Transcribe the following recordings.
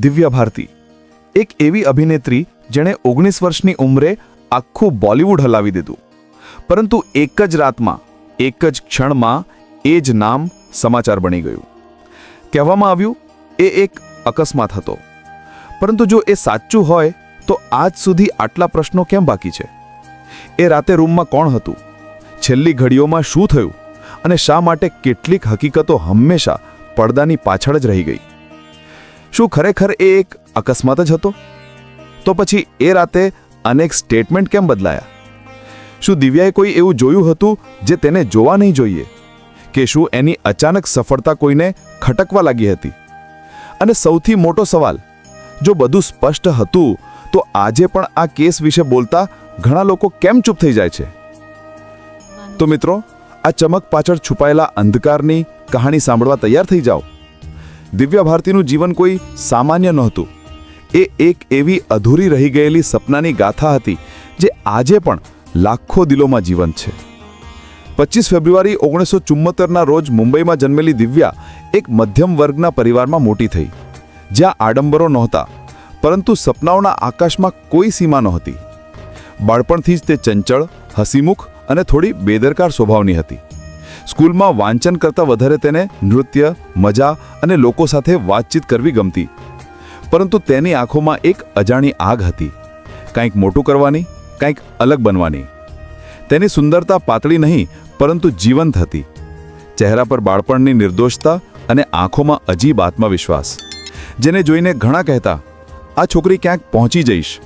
દિવ્યા ભારતી. એક એવી અભિનેત્રી જેણે ઓગણીસ વર્ષની ઉંમરે આખું બોલિવૂડ હલાવી દીધું. પરંતુ એક જ રાતમાં, એક જ ક્ષણમાં એ જ નામ સમાચાર બની ગયું. કહેવામાં આવ્યું, એ એક અકસ્માત હતો. પરંતુ જો એ સાચું હોય, તો આજ સુધી આટલા પ્રશ્નો કેમ બાકી છે? એ રાતે રૂમમાં કોણ હતું? છેલ્લી ઘડીઓમાં શું થયું? અને શા માટે કેટલીક હકીકતો હંમેશા પડદાની પાછળ જ રહી ગઈ? શું ખરેખર એ એક અકસ્માત જ હતો? તો પછી એ રાતે અનેક સ્ટેટમેન્ટ કેમ બદલાયા? શું દિવ્યાએ કોઈ એવું જોયું હતું જે તેને જોવા નહીં જોઈએ? કે શું એની અચાનક સફળતા કોઈને ખટકવા લાગી હતી? અને સૌથી મોટો સવાલ, જો બધું સ્પષ્ટ હતું, તો આજે પણ આ કેસ વિશે બોલતા ઘણા લોકો કેમ ચૂપ થઈ જાય છે? તો મિત્રો, આ ચમક પાછળ છુપાયેલા અંધકારની કહાણી સાંભળવા તૈયાર થઈ જાઓ. દિવ્યા ભારતીનું જીવન કોઈ સામાન્ય નહોતું. એ એક એવી અધૂરી રહી ગયેલી સપનાની ગાથા હતી, જે આજે પણ લાખો દિલોમાં જીવંત છે. પચીસ ફેબ્રુઆરી ઓગણીસો ચુમ્મોતેરના રોજ મુંબઈમાં જન્મેલી દિવ્યા એક મધ્યમ વર્ગના પરિવારમાં મોટી થઈ. જ્યાં આડંબરો નહોતા, પરંતુ સપનાઓના આકાશમાં કોઈ સીમા નહોતી. બાળપણથી જ તે ચંચળ, હસીમુખ અને થોડી બેદરકાર સ્વભાવની હતી. સ્કૂલમાં વાંચન કરતાં વધારે તેને નૃત્ય, મજા અને લોકો સાથે વાતચીત કરવી ગમતી. પરંતુ તેની આંખોમાં એક અજાણી આગ હતી. કંઈક મોટું કરવાની, કંઈક અલગ બનવાની. તેની સુંદરતા પાતળી નહીં, પરંતુ જીવંત હતી. ચહેરા પર બાળપણની નિર્દોષતા અને આંખોમાં અજીબ આત્મવિશ્વાસ. જેને જોઈને ઘણા કહેતા, આ છોકરી ક્યાંક પહોંચી જઈશ.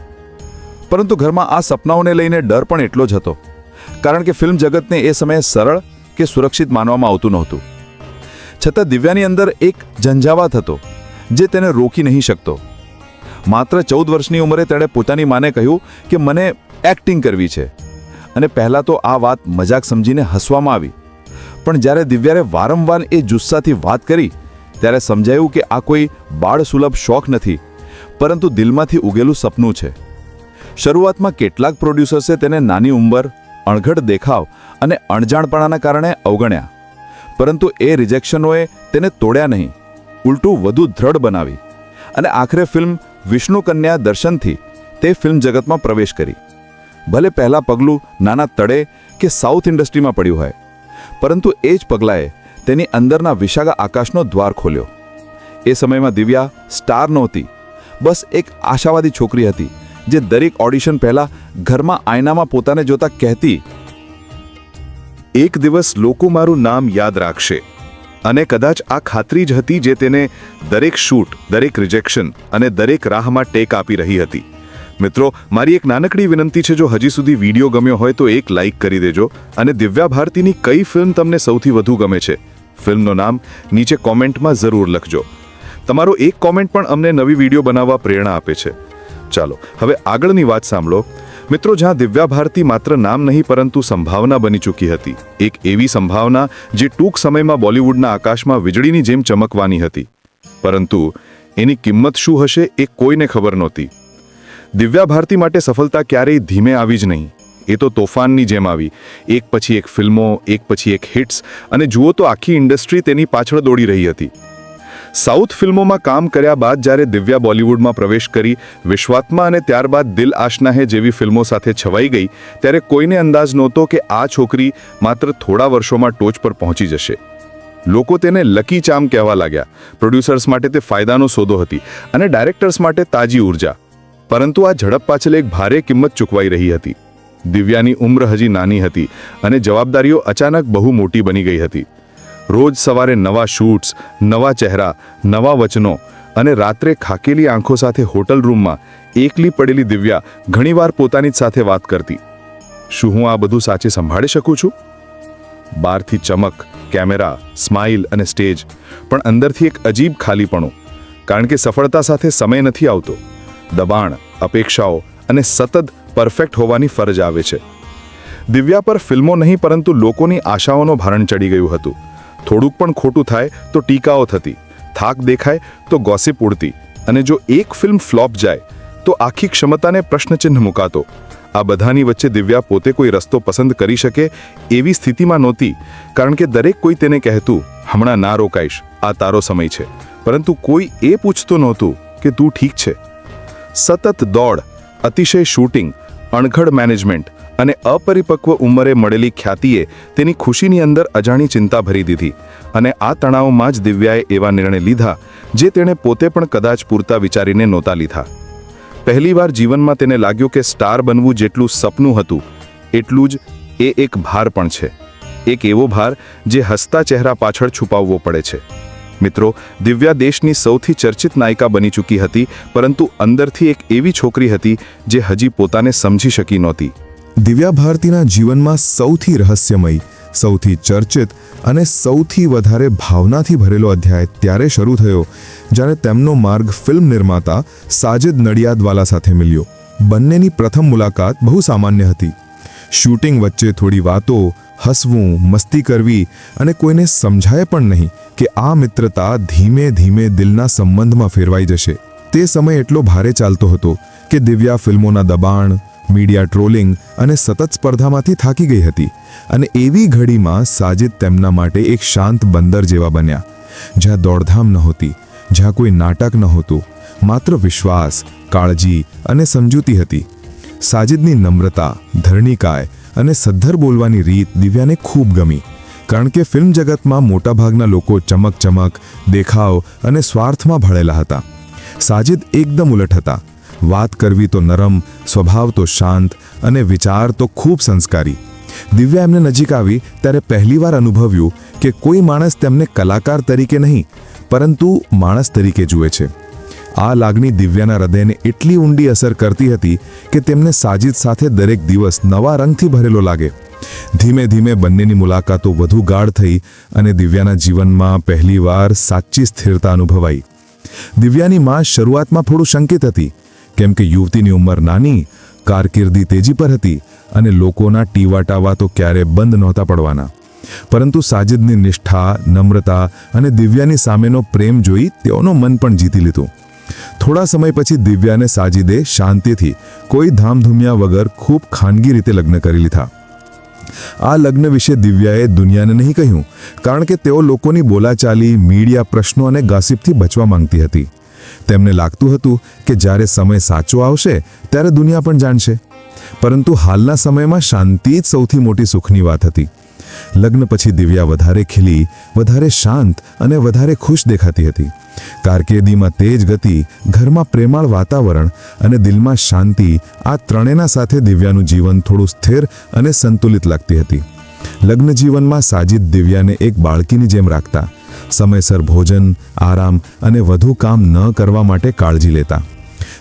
પરંતુ ઘરમાં આ સપનાઓને લઈને ડર પણ એટલો જ હતો. કારણ કે ફિલ્મ જગતને એ સમયે સરળ કે સુરક્ષિત માનવામાં આવતું નહોતું. છતાં દિવ્યાની અંદર એક ઝંઝાવાત હતો, જે તેને રોકી નહીં શકતો. માત્ર ચૌદ વર્ષની ઉંમરે તેણે પોતાની માને કહ્યું કે મને એક્ટિંગ કરવી છે, અને પહેલાં તો આ વાત મજાક સમજીને હસવામાં આવી. પણ જ્યારે દિવ્યારે વારંવાર એ જુસ્સાથી વાત કરી, ત્યારે સમજાયું કે આ કોઈ બાળસુલભ શોખ નથી, પરંતુ દિલમાંથી ઉગેલું સપનું છે. શરૂઆતમાં કેટલાક પ્રોડ્યુસર્સે તેને નાની ઉંમર અણઘડ દેખાવ અને અણજાણપણાના કારણે અવગણ્યા. પરંતુ એ રિજેક્શનોએ તેને તોડ્યા નહીં. ઉલટું વધુ દ્રઢ બનાવી અને આખરે ફિલ્મ વિષ્ણુ કન્યા દર્શનથી તે ફિલ્મ જગતમાં પ્રવેશ કરી. ભલે પહેલાં પગલું નાના તળે કે સાઉથ ઇન્ડસ્ટ્રીમાં પડ્યું હોય, પરંતુ એ જ પગલાએ તેની અંદરના વિશાખા આકાશનો દ્વાર ખોલ્યો. એ સમયમાં દિવ્યા સ્ટાર નહોતી, બસ એક આશાવાદી છોકરી હતી. જે દરેક ઓડિશન પહેલા ઘરમાં આયનામાં પોતાને જોતા કહેતી, એક દિવસ લોકો મારું નામ યાદ રાખશે. અને કદાચ આ ખાતરી જ હતી જે તેને દરેક શૂટ, દરેક રિજેક્શન અને દરેક રાહમાં ટેક આપી રહી હતી. મિત્રો, મારી એક નાનકડી વિનંતી છે, જો હજી સુધી વીડિયો ગમ્યો હોય તો એક લાઇક કરી દેજો અને દિવ્યા ભારતીની કઈ ફિલ્મ તમને સૌથી વધુ ગમે છે? ફિલ્મનું નામ નીચે કોમેન્ટમાં જરૂર લખજો. તમારો એક કોમેન્ટ પણ અમને નવી વીડિયો બનાવવા પ્રેરણા આપે છે. ચાલો, હવે આગળની વાત સાંભળો. મિત્રો, જ્યાં દિવ્યા ભારતી માત્ર નામ નહીં, પરંતુ સંભાવના બની ચૂકી હતી. એક એવી સંભાવના જે ટૂંક સમયમાં બોલિવૂડના આકાશમાં વીજળીની જેમ ચમકવાની હતી. પરંતુ એની કિંમત શું હશે એ કોઈને ખબર નહોતી. દિવ્યા ભારતી માટે સફળતા ક્યારેય ધીમે આવી જ નહીં. એ તો તોફાનની જેમ આવી. એક પછી એક ફિલ્મો, એક પછી એક હિટ્સ અને જુઓ તો આખી ઇન્ડસ્ટ્રી તેની પાછળ દોડી રહી હતી. સાઉથ ફિલ્મોમાં કામ કર્યા બાદ જ્યારે દિવ્યા બોલિવૂડમાં પ્રવેશ કરી વિશ્વાત્મા અને ત્યારબાદ દિલ આશના હે જેવી ફિલ્મો સાથે છવાઈ ગઈ, ત્યારે કોઈને અંદાજ નહોતો કે આ છોકરી માત્ર થોડા વર્ષોમાં ટોચ પર પહોંચી જશે. લોકો તેને લકી ચામ કહેવા લાગ્યા. પ્રોડ્યુસર્સ માટે તે ફાયદાનો સોદો હતી અને ડાયરેક્ટર્સ માટે તાજી ઊર્જા. પરંતુ આ ઝડપ પાછળ એક ભારે કિંમત ચૂકવાઈ રહી હતી. દિવ્યાની ઉંમર હજી નાની હતી અને જવાબદારીઓ અચાનક બહુ મોટી બની ગઈ હતી. રોજ સવારે નવા શૂટ્સ, નવા ચહેરા, નવા વચનો અને રાત્રે ખાકેલી આંખો સાથે હોટલ રૂમમાં એકલી પડેલી દિવ્યા ઘણીવાર પોતાની જ સાથે વાત કરતી. શું હું આ બધું સાચે સંભાળી શકું છું? બહારથી ચમક, કેમેરા સ્માઇલ અને સ્ટેજ, પણ અંદરથી એક અજીબ ખાલીપણું, કારણ કે સફળતા સાથે સમય નથી આવતો. દબાણ, અપેક્ષાઓ અને સતત પરફેક્ટ હોવાની ફરજ આવે છે. દિવ્યા પર ફિલ્મો નહીં પરંતુ લોકોની આશાઓનો ભારણ ચડી ગયું હતું. થોડુંક પણ ખોટું થાય તો ટીકાઓ થતી. થાક દેખાય તો ગોસિપ ઉડતી. અને જો એક ફિલ્મ ફ્લોપ જાય, તો આખી ક્ષમતાને પ્રશ્નચિહ્ન મુકાતો. આ બધાની વચ્ચે દિવ્યા પોતે કોઈ રસ્તો પસંદ કરી શકે એવી સ્થિતિમાં નહોતી, કારણ કે દરેક કોઈ તેને કહેતું, હમણાં ના રોકાઈશ, આ તારો સમય છે. પરંતુ કોઈ એ પૂછતું નહોતું કે તું ઠીક છે. સતત દોડ, અતિશય શૂટિંગ અણઘડ મેનેજમેન્ટ અને અપરિપક્વ ઉંમરે મળેલી ખ્યાતિએ તેની ખુશીની અંદર અજાણી ચિંતા ભરી દીધી અને આ તણાવમાં જ દિવ્યાએ એવા નિર્ણય લીધા જે તેણે પોતે પણ કદાચ પૂરતા વિચારીને નહોતા લીધા. પહેલીવાર જીવનમાં તેને લાગ્યું કે સ્ટાર બનવું જેટલું સપનું હતું, એટલું જ એ એક ભાર પણ છે. એક એવો ભાર જે હસતા ચહેરા પાછળ છુપાવવો પડે છે. મિત્રો, દિવ્યા દેશની સૌથી ચર્ચિત નાયિકા બની ચૂકી હતી, પરંતુ અંદરથી એક એવી છોકરી હતી જે હજી પોતાને સમજી શકી નહોતી. દિવ્યા ભારતીના જીવનમાં સૌથી રહસ્યમય, સૌથી ચર્ચિત અને સૌથી વધારે ભાવનાથી ભરેલો અધ્યાય ત્યારે શરૂ થયો, જ્યારે તેમનો માર્ગ ફિલ્મ નિર્માતા સાજિદ નડિયાદવાલા સાથે મિલ્યો. બંનેની પ્રથમ મુલાકાત બહુ સામાન્ય હતી. શૂટિંગ વચ્ચે થોડી વાતો, હસવું, મસ્તી કરવી અને કોઈને સમજાય પણ નહીં કે આ મિત્રતા ધીમે ધીમે દિલના સંબંધમાં ફેરવાઈ જશે. તે સમય એટલો ભારે ચાલતો હતો કે દિવ્યા ફિલ્મોના દબાણ મીડિયા ટ્રોલિંગ અને સતત સ્પર્ધામાંથી થાકી ગઈ હતી અને એવી ઘડીમાં સાજિદ તેમના માટે એક શાંત બંદર જેવા બન્યા, જ્યાં દોડધામ નહોતી, જ્યાં કોઈ નાટક નહોતું, માત્ર વિશ્વાસ, કાળજી અને સમજૂતી હતી. સાજિદની નમ્રતા, ધરણીકાય અને સદ્ધર બોલવાની રીત દિવ્યાને ખૂબ ગમી, કારણ કે ફિલ્મ જગતમાં મોટાભાગના લોકો ચમક ચમક દેખાવ અને સ્વાર્થમાં ભળેલા હતા. સાજિદ એકદમ ઉલટ હતા. વાત કરવી તો નરમ, સ્વભાવ તો શાંત અને વિચાર તો ખૂબ સંસ્કારી. દિવ્યા એમને નજીક આવી ત્યારે પહેલીવાર અનુભવ્યું કે કોઈ માણસ તેમને કલાકાર તરીકે નહીં, પરંતુ માણસ તરીકે જુએ છે. આ લાગણી દિવ્યાના હૃદયને એટલી ઊંડી અસર કરતી હતી કે તેમને સાજિદ સાથે દરેક દિવસ નવા રંગથી ભરેલો લાગે. ધીમે ધીમે બંનેની મુલાકાતો વધુ ગાઢ થઈ અને દિવ્યાના જીવનમાં પહેલીવાર સાચી સ્થિરતા અનુભવાઈ. દિવ્યાની માં શરૂઆતમાં થોડું શંકિત હતી કેમ કે યુવતીની ઉંમર નાની, કારકિર્દી તેજી પર હતી અને લોકોના ટીવાટાવા તો ક્યારે બંધ નહોતા પડવાના. પરંતુ સાજિદની નિષ્ઠા, નમ્રતા અને દિવ્યાની સામેનો પ્રેમ જોઈ તેઓનો મન પણ જીતી લીધું. થોડા સમય પછી દિવ્યાને સાજિદે શાંતિથી કોઈ ધામધૂમિયા વગર ખૂબ ખાનગી રીતે લગ્ન કરી લીધા. આ લગ્ન વિશે દિવ્યાએ દુનિયાને નહીં કહ્યું, કારણ કે તેઓ લોકોની બોલાચાલી, મીડિયા પ્રશ્નો અને ગાસિપથી બચવા માંગતી હતી. તેમને લાગતું હતું કે જ્યારે સમય સાચો આવશે, ત્યારે દુનિયા પણ જાણશે. પરંતુ હાલના સમયમાં શાંતિ જ સૌથી મોટી સુખની વાત હતી. લગ્ન પછી દિવ્યા વધારે ખીલી, વધારે શાંત અને વધારે ખુશ દેખાતી હતી. કારકિર્દીમાં તેજ ગતિ, ઘરમાં પ્રેમાળ વાતાવરણ અને દિલમાં શાંતિ આ ત્રણેના સાથે દિવ્યાનું જીવન થોડું સ્થિર અને સંતુલિત લાગતી હતી. લગ્ન જીવનમાં સાજિદ દિવ્યાને એક બાળકીની જેમ રાખતા, સમયસર ભોજન, આરામ અને વધુ કામ ન કરવા માટે કાળજી લેતા.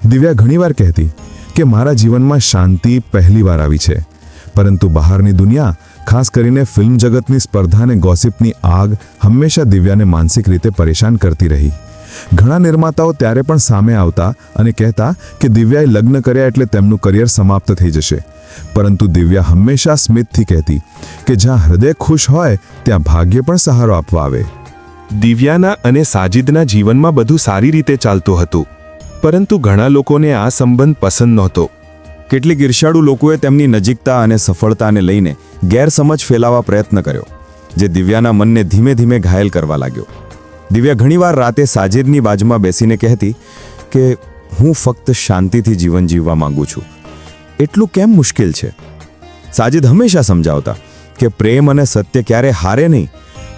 દિવ્યા ઘણીવાર કહેતી કે, મારા જીવનમાં શાંતિ પહેલીવાર આવી છે. પરંતુ બહારની દુનિયા, ખાસ કરીને ફિલ્મ જગતની સ્પર્ધા અને ગોસિપની આગ હંમેશા દિવ્યાને માનસિક રીતે પરેશાન કરતી રહી. ઘણા નિર્માતાઓ ત્યારે પણ સામે આવતા અને કહેતા કે દિવ્યાએ લગ્ન કર્યા એટલે તેમનું કરિયર સમાપ્ત થઈ જશે. પરંતુ દિવ્યા હંમેશા સ્મિતથી કહેતી કે જ્યાં હૃદય ખુશ હોય, ત્યાં ભાગ્ય પણ સહારો આપવા આવે. દિવ્યાના અને સાજિદના જીવનમાં બધું સારી રીતે ચાલતું હતું. પરંતુ ઘણા લોકોને આ સંબંધ પસંદ નહોતો. કેટલીક ઈર્ષાળુ લોકોએ તેમની નજીકતા અને સફળતાને લઈને ગેરસમજ ફેલાવા પ્રયત્ન કર્યો, જે દિવ્યાના મનને ધીમે ધીમે ઘાયલ કરવા લાગ્યો. દિવ્યા ઘણીવાર રાતે સાજિદની બાજુમાં બેસીને કહેતી કે હું ફક્ત શાંતિથી જીવન જીવવા માંગુ છું. એટલું કેમ મુશ્કેલ છે? સાજિદ હંમેશા સમજાવતા કે પ્રેમ અને સત્ય ક્યારે હારે નહીં,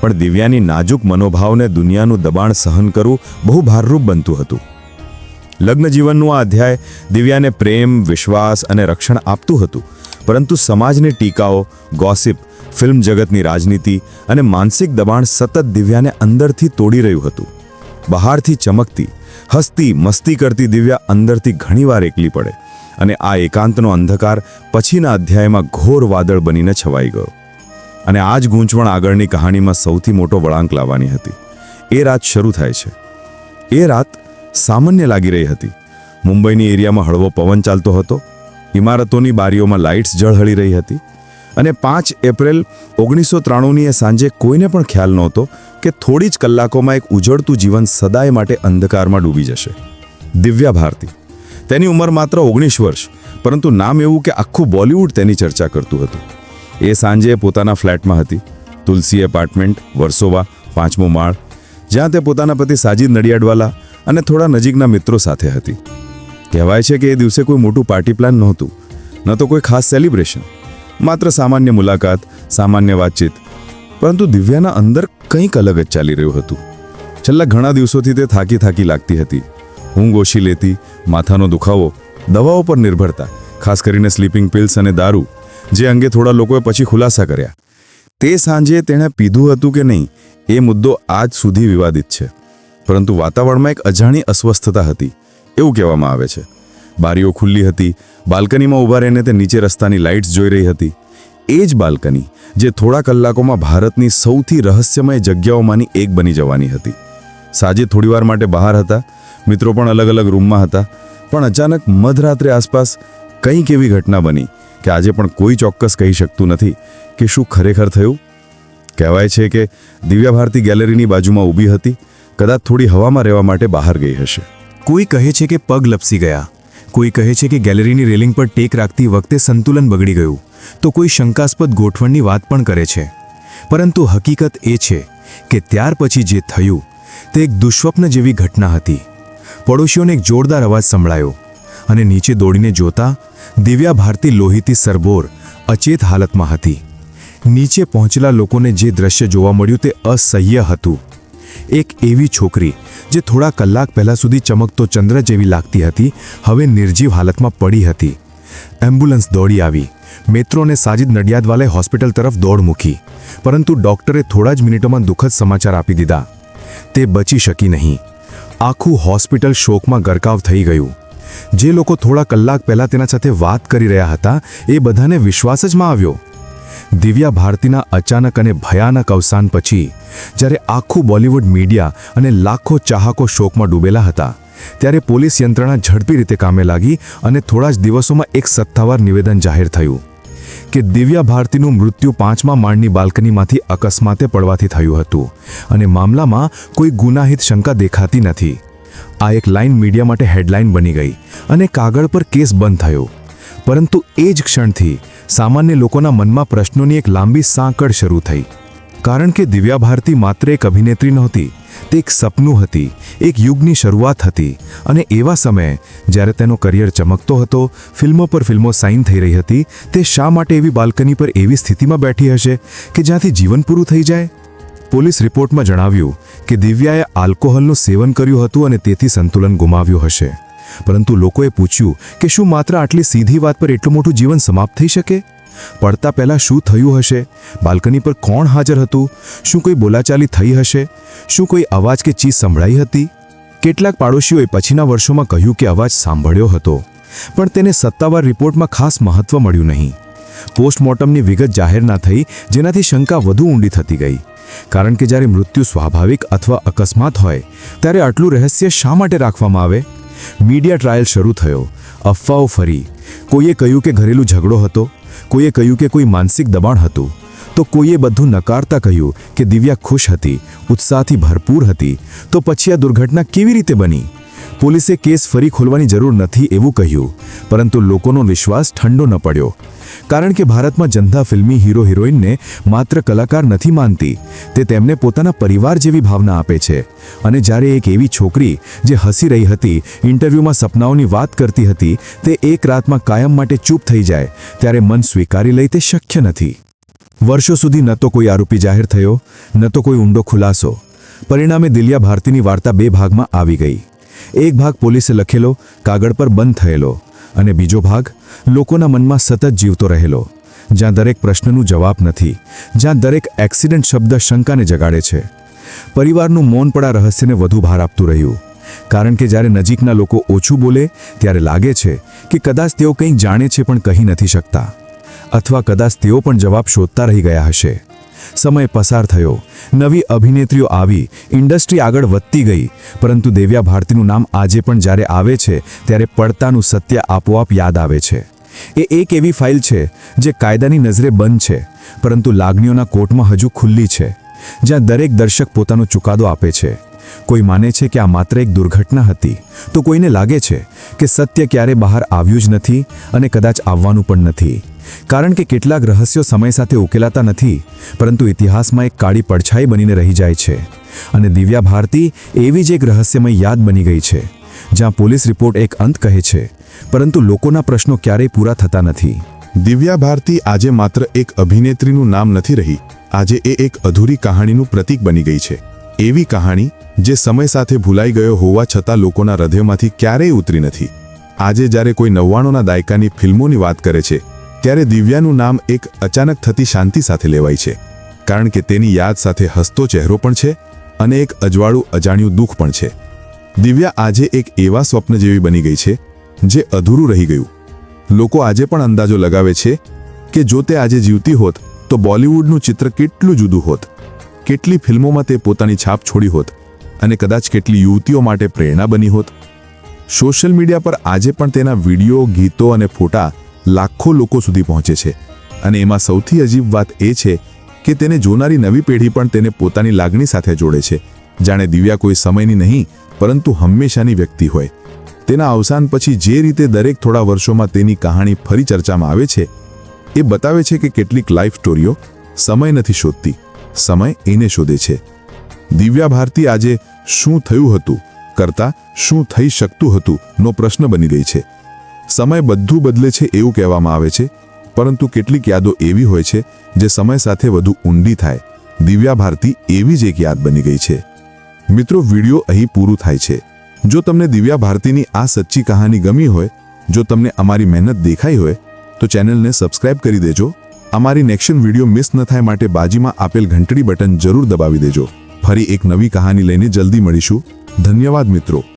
પણ દિવ્યાની નાજુક મનોભાવને દુનિયાનું દબાણ સહન કરવું બહુ ભારરૂપ બનતું હતું. લગ્ન જીવનનું આ અધ્યાય દિવ્યાને પ્રેમ, વિશ્વાસ અને રક્ષણ આપતું હતું, પરંતુ સમાજની ટીકાઓ ગોસિપ ફિલ્મ જગતની રાજનીતિ અને માનસિક દબાણ સતત દિવ્યાને અંદરથી તોડી રહ્યું હતું. બહારથી ચમકતી, હસતી, મસ્તી કરતી દિવ્યા અંદરથી ઘણીવાર એકલી પડે અને આ એકાંતનો અંધકાર પછીના અધ્યાયમાં ઘોર વાદળ બનીને છવાઈ ગયો. અને આ જ ગૂંચવણ આગળની કહાણીમાં સૌથી મોટો વળાંક લાવવાની હતી. એ રાત શરૂ થાય છે. એ રાત સામાન્ય લાગી રહી હતી. મુંબઈની એરિયામાં હળવો પવન ચાલતો હતો. ઇમારતોની બારીઓમાં લાઇટ્સ ઝળહળી રહી હતી. અને પાંચ એપ્રિલ ઓગણીસો ત્રાણુંની એ સાંજે કોઈને પણ ખ્યાલ નહોતો કે થોડી જ કલાકોમાં એક ઉજળતું જીવન સદાય માટે અંધકારમાં ડૂબી જશે. દિવ્યા ભારતી, તેની ઉંમર માત્ર ઓગણીસ વર્ષ, પરંતુ નામ એવું કે આખું બોલિવૂડ તેની ચર્ચા કરતું હતું. એ સાંજે પોતાના ફ્લેટમાં હતી. તુલસી એપાર્ટમેન્ટ, વર્સોવા, પાંચમો માળ, જ્યાં તે પોતાના પતિ સાજીદ નડિયાડવાલા અને થોડા નજીકના મિત્રો સાથે હતી. કહેવાય છે કે એ દિવસે કોઈ મોટું પાર્ટી પ્લાન નહોતું, ન તો કોઈ ખાસ સેલિબ્રેશન. માત્ર સામાન્ય મુલાકાત, સામાન્ય વાતચીત, પરંતુ દિવ્યાના અંદર કંઈક અલગ જ ચાલી રહ્યું હતું. છેલ્લા ઘણા દિવસોથી તે થાકી થાકી લાગતી હતી. ઊંઘ ઓછી લેતી, માથાનો દુખાવો, દવાઓ પર નિર્ભરતા, ખાસ કરીને સ્લીપિંગ પિલ્સ અને દારૂ, જે અંગે થોડા લોકોએ પછી ખુલાસા કર્યા. તે સાંજે તેણે પીધું હતું કે નહીં, એ મુદ્દો આજ સુધી વિવાદિત છે. પરંતુ વાતાવરણમાં એક અજાણી અસ્વસ્થતા હતી, એવું કહેવામાં આવે છે. બારીઓ ખુલ્લી હતી બાલ્કનીમાં ઊભા રહીને તે નીચે રસ્તાની લાઇટ્સ જોઈ રહી હતી. એ જ બાલ્કની, જે થોડા કલાકોમાં ભારતની સૌથી રહસ્યમય જગ્યાઓમાંની એક બની જવાની હતી. સાજે થોડીવાર માટે બહાર હતા, મિત્રો પણ અલગ અલગ રૂમમાં હતા, પણ અચાનક મધરાત્રે આસપાસ કંઈક એવી ઘટના બની કે આજે પણ કોઈ ચોક્કસ કહી શકતું નથી કે શું ખરેખર થયું. કહેવાય છે કે દિવ્યા ભારતી ગેલેરીની બાજુમાં ઊભી હતી, કદાચ થોડી હવામાં રહેવા માટે બહાર ગઈ હશે. કોઈ કહે છે કે પગ લપસી ગયા. કોઈ કહે છે કે ગેલેરીની રેલિંગ પર ટેક રાખતી વખતે સંતુલન બગડી ગયું, તો કોઈ શંકાસ્પદ ગોઠવણની વાત પણ કરે છે. પરંતુ હકીકત એ છે કે ત્યાર પછી જે થયું, તે એક દુષ્સ્વપ્ન જેવી ઘટના હતી. પડોશીઓને એક જોરદાર અવાજ સંભળાયો અને નીચે દોડીને જોતા દિવ્યા ભારતી લોહીતી સરબોર અચેત હાલતમાં હતી. નીચે પહોંચેલા લોકોને જે દ્રશ્ય જોવા મળ્યું તે અસહ્ય હતું. એક એવી છોકરી જે થોડા કલાક પહેલા સુધી ચમકતો ચંદ્ર જેવી લાગતી હતી, હવે નિર્જીવ હાલતમાં પડી હતી. એમ્બ્યુલન્સ દોડી આવી. મેટ્રોને સાજિદ નડિયાદવાલે હોસ્પિટલ તરફ દોડ મૂકી. પરંતુ ડોક્ટરે થોડા જ મિનિટોમાં દુઃખદ સમાચાર આપી દીધા. તે બચી શકી નહીં. આખું હોસ્પિટલ શોકમાં ગરકાવ થઈ ગયું. જે લોકો થોડા કલાક પહેલા તેના સાથે વાત કરી રહ્યા હતા, એ બધાને વિશ્વાસ જ માં આવ્યો. દિવ્યા ભારતીના અચાનક અને ભયાનક અવસાન પછી, જ્યારે આખું બોલિવૂડ મીડિયા અને લાખો ચાહકો શોકમાં ડૂબેલા હતા, ત્યારે પોલીસ યંત્રણા ઝડપી રીતે કામે લાગી અને થોડા જ દિવસોમાં એક સત્તાવાર નિવેદન જાહેર થયું, કે દિવ્યા ભારતીનું મૃત્યુ પાંચમા માળની બાલ્કનીમાંથી અકસ્માતે પડવાથી થયું હતું અને મામલામાં કોઈ ગુનાહિત શંકા દેખાતી નથી. આ એક લાઈન મીડિયા માટે હેડલાઇન બની ગઈ અને કાગળ પર કેસ બંધ થયો. પરંતુ એ જ ક્ષણથી સામાન્ય લોકોના મનમાં પ્રશ્નોની એક લાંબી સાંકળ શરૂ થઈ. કારણ કે દિવ્યા ભારતી માત્ર એક અભિનેત્રી નહોતી, તે એક સપનું હતી, એક યુગની શરૂઆત હતી અને એવા સમયે જ્યારે તેનો કરિયર ચમકતો હતો, ફિલ્મો પર ફિલ્મો સાઇન થઈ રહી હતી, તે શા માટે એવી બાલ્કની પર એવી સ્થિતિમાં બેઠી હશે કે જ્યાંથી જીવન પૂરું થઈ જાય? પોલીસ રિપોર્ટમાં જણાવ્યું કે દિવ્યાએ આલ્કોહોલનું સેવન કર્યું હતું અને તેથી સંતુલન ગુમાવ્યું હશે. પરંતુ લોકોએ પૂછ્યું કે શું માત્ર આટલી સીધી વાત પર એટલું મોટું જીવન સમાપ્ત થઈ શકે? પડતા પહેલાં શું થયું હશે? બાલ્કની પર કોણ હાજર હતું? શું કોઈ બોલાચાલી થઈ હશે? શું કોઈ અવાજ કે ચીજ સંભળાઈ હતી? કેટલાક પાડોશીઓએ પછીના વર્ષોમાં કહ્યું કે અવાજ સાંભળ્યો હતો, પણ તેને સત્તાવાર રિપોર્ટમાં ખાસ મહત્વ મળ્યું નહીં. પોસ્ટમોર્ટમની વિગત જાહેર ના થઈ, જેનાથી શંકા વધુ ઊંડી થતી ગઈ. કારણ કે જ્યારે મૃત્યુ સ્વાભાવિક અથવા અકસ્માત હોય, ત્યારે આટલું રહસ્ય શા માટે રાખવામાં આવે? મીડિયા ટ્રાયલ શરૂ થયો. અફવાઓ ફરી. કોઈએ કહ્યું કે ઘરેલું ઝઘડો હતો, કોઈએ કહ્યું કે કોઈ માનસિક દબાણ હતું, તો કોઈએ બધું નકારતા કહ્યું કે દિવ્યા ખુશ હતી, ઉત્સાહથી ભરપૂર હતી, તો પછી આ દુર્ઘટના કેવી રીતે બની? પોલીસે કેસ ફરી ખોલવાની જરૂર નથી એવું કહ્યું, પરંતુ લોકોનો વિશ્વાસ ઠંડો ન પડ્યો. કારણ કે ભારતમાં જંધા ફિલ્મી હીરો હિરોઈનને માત્ર કલાકાર નથી માનતી, તે તેમને પોતાના પરિવાર જેવી ભાવના આપે છે. અને જ્યારે એક એવી છોકરી જે હસી રહી હતી, ઇન્ટરવ્યૂમાં સપનાઓની વાત કરતી હતી, તે એક રાતમાં કાયમ માટે ચૂપ થઈ જાય, ત્યારે મન સ્વીકારી લઈ તે શક્ય નથી. વર્ષો સુધી ન તો કોઈ આરોપી જાહેર થયો, ન તો કોઈ ઊંડો ખુલાસો. પરિણામે દિલિયા ભારતીની વાર્તા બે ભાગમાં આવી ગઈ. એક ભાગ પોલીસે લખેલો, કાગળ પર બંધ થયેલો અને બીજો ભાગ લોકોના મનમાં સતત જીવતો રહેલો, જ્યાં દરેક પ્રશ્નનું જવાબ નથી, જ્યાં દરેક એક્સિડન્ટ શબ્દ શંકાને જગાડે છે. પરિવારનું મૌન પડા રહસ્યને વધુ ભાર આપતું રહ્યું. કારણ કે જ્યારે નજીકના લોકો ઓછું બોલે, ત્યારે લાગે છે કે કદાચ તેઓ કંઈક જાણે છે પણ કહી નથી શકતા. અથવા કદાચ તેઓ પણ જવાબ શોધતા રહી ગયા હશે. સમય પસાર થયો. નવી અભિનેત્રીઓ આવી, ઇન્ડસ્ટ્રી આગળ વધતી ગઈ, પરંતુ દેવ્યા ભારતીનું નામ આજે પણ જ્યારે આવે છે, ત્યારે પડતાનું સત્ય આપોઆપ યાદ આવે છે. એ એક એવી ફાઇલ છે, જે કાયદાની નજરે બંધ છે, પરંતુ લાગણીઓના કોર્ટમાં હજુ ખુલ્લી છે, જ્યાં દરેક દર્શક પોતાનો ચુકાદો આપે છે. કોઈ માને છે કે આ માત્ર એક દુર્ઘટના હતી, તો કોઈને લાગે છે કે સત્ય ક્યારે બહાર આવ્યું જ નથી અને કદાચ આવવાનું પણ નથી. કારણ કે કેટલાક રહસ્યો સમય સાથે ઉકેલાતા નથી, પરંતુ ઇતિહાસમાં એક કાળી પડછાઈ બનીને રહી જાય છે અને દિવ્યા ભારતી એવી જ એક રહસ્યમય યાદ બની ગઈ છે, જ્યાં પોલીસ રિપોર્ટ એક અંત કહે છે, પરંતુ લોકોના પ્રશ્નો ક્યારેય પૂરા થતા નથી. દિવ્યા ભારતી આજે માત્ર એક અભિનેત્રીનું નામ નથી રહી, આજે એ એક અધૂરી કહાણીનું પ્રતીક બની ગઈ છે. એવી કહાણી, જે સમય સાથે ભૂલાઈ ગયો હોવા છતાં લોકોના હૃદયમાંથી ક્યારેય ઉતરી નથી. આજે જ્યારે કોઈ નવ્વાણુંના દાયકાની ફિલ્મોની વાત કરે છે ત્યારે દિવ્યાનું નામ એક અચાનક થતી શાંતિ સાથે લેવાય છે, કારણ કે તેની યાદ સાથે હસતો ચહેરો પણ છે અને એક અજવાળું, અજાણ્યું દુઃખ પણ છે. દિવ્યા આજે એક એવા સ્વપ્ન જેવી બની ગઈ છે, જે અધૂરું રહી ગયું. લોકો આજે પણ અંદાજો લગાવે છે કે જો તે આજે જીવતી હોત, તો બોલિવૂડનું ચિત્ર કેટલું જુદું હોત. કેટલી ફિલ્મોમાં તે પોતાની છાપ છોડી હોત અને કદાચ કેટલી યુવતીઓ માટે પ્રેરણા બની હોત. સોશિયલ મીડિયા પર આજે પણ તેના વીડિયો, ગીતો અને ફોટા લાખો લોકો સુધી પહોંચે છે. અને એમાં સૌથી અજીબ વાત એ છે કે તેને જોનારી નવી પેઢી પણ તેને પોતાની લાગણી સાથે જોડે છે. જાણે દિવ્યા કોઈ સમયની નહીં, પરંતુ હંમેશાની વ્યક્તિ હોય. તેના અવસાન પછી જે રીતે દરેક થોડા વર્ષોમાં તેની કહાણી ફરી ચર્ચામાં આવે છે, એ બતાવે છે કે કેટલીક લાઈફ સ્ટોરીઓ સમય નથી શોધતી, સમય એને શોધે છે. દિવ્યા ભારતી આજે શું થયું હતું કરતા શું થઈ શકતું હતું નો પ્રશ્ન બની ગઈ છે. સમય બધું બદલે છે એવું કહેવામાં આવે છે, પરંતુ કેટલીક યાદો એવી હોય છે જે સમય સાથે વધુ ઊંડી થાય. દિવ્યા ભારતી એવી જ એક યાદ બની ગઈ છે. મિત્રો, વીડિયો અહીં પૂરું થાય છે. જો તમને દિવ્યા ભારતીની આ સચ્ચી કહાની ગમી હોય, જો તમને અમારી મહેનત દેખાઈ હોય, તો ચેનલને સબસ્ક્રાઇબ કરી દેજો. અમારી નેક્શન વીડિયો મિસ ન થાય માટે બાજીમાં આપેલ ઘંટડી બટન જરૂર દબાવી દેજો. ફરી એક નવી કહાની લઈને જલ્દી મળીશું. ધન્યવાદ મિત્રો.